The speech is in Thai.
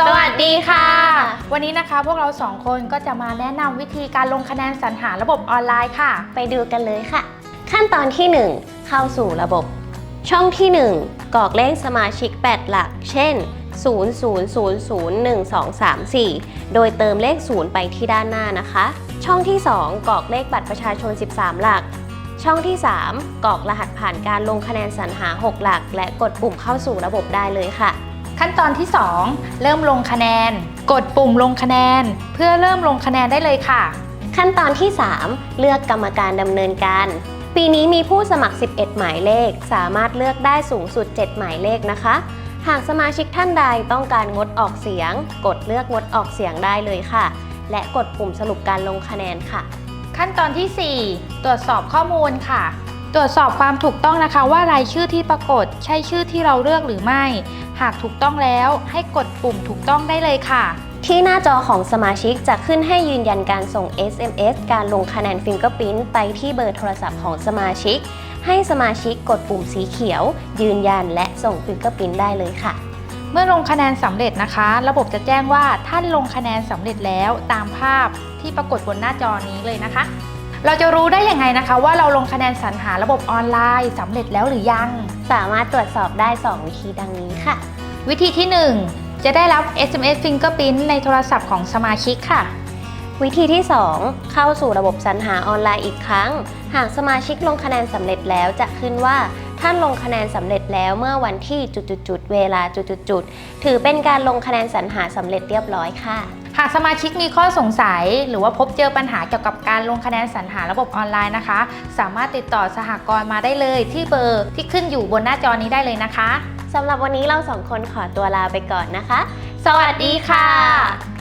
สวัสดีค่ะ วันนี้นะคะพวกเราสองคนก็จะมาแนะนำวิธีการลงคะแนนสรรหาระบบออนไลน์ค่ะ ไปดูกันเลยค่ะ ขั้นตอนที่ 1 เข้าสู่ระบบ ช่องที่ 1 กรอกเลขสมาชิก 8 หลัก เช่น 000123โดยเติมเลข 0 ไปที่ด้านหน้านะคะ ช่องที่ 2 กรอกเลขบัตรประชาชน 13 หลัก ช่องที่ 3 กรอกรหัสผ่านการลงคะแนนสรรหา 6 หลัก และกดปุ่มเข้าสู่ระบบได้เลยค่ะ ขั้นตอนที่ 2 เริ่มลงคะแนน กดปุ่มลงคะแนน เพื่อเริ่มลงคะแนนได้เลยค่ะ ขั้นตอนที่ 3 เลือกกรรมการดำเนินการ ปีนี้มีผู้สมัคร 11 หมายเลข สามารถเลือกได้สูงสุด 7 หมายเลขนะคะ หากสมาชิกท่านใดต้องการงดออกเสียง กดเลือกงดออกเสียงได้เลยค่ะ และกดปุ่มสรุปการลงคะแนนค่ะ ขั้นตอนที่ 4 ตรวจสอบข้อมูลค่ะ ตรวจสอบความถูกต้องนะคะว่ารายชื่อที่ปรากฏใช่ชื่อที่เราเลือกหรือไม่ หากถูกต้องแล้วให้กดปุ่มถูกต้องได้เลยค่ะ ที่หน้าจอของสมาชิกจะขึ้นให้ยืนยันการส่ง SMS การลงคะแนนฟิงเกอร์พิ้นไปที่เบอร์โทรศัพท์ของสมาชิก ให้สมาชิกกดปุ่มสีเขียว ยืนยันและส่งฟิงเกอร์พิ้นได้เลยค่ะเมื่อลงคะแนนสำเร็จนะคะ ระบบจะแจ้งว่าท่านลงคะแนนสำเร็จแล้วตามภาพที่ปรากฏบนหน้าจอนี้เลยนะคะ เราจะรู้ได้ยังไงนะคะ ว่าเราลงคะแนนสรรหาระบบออนไลน์สำเร็จแล้วหรือยัง สามารถตรวจสอบได้ 2 วิธีดังนี้ค่ะ วิธีที่ 1 จะได้รับ SMS Fingerprint ในโทรศัพท์ของสมาชิกค่ะ วิธีที่ 2 เข้าสู่ระบบสรรหาออนไลน์อีกครั้ง หากสมาชิกลงคะแนนสำเร็จแล้วจะขึ้นว่าท่านลงคะแนนสำเร็จแล้วเมื่อวันที่จุดๆๆเวลาจุดๆๆถือเป็นการลงคะแนนสรรหาสำเร็จเรียบร้อยค่ะ หากสมาชิกมีข้อสงสัย หรือว่าพบเจอปัญหาเกี่ยวกับการลงคะแนนสรรหาระบบออนไลน์นะคะ สามารถติดต่อสหกรณ์มาได้เลย ที่เบอร์ที่ขึ้นอยู่บนหน้าจอนี้ได้เลยนะคะสำหรับวันนี้เราสองคนขอตัวลาไปก่อนนะคะ สวัสดีค่ะ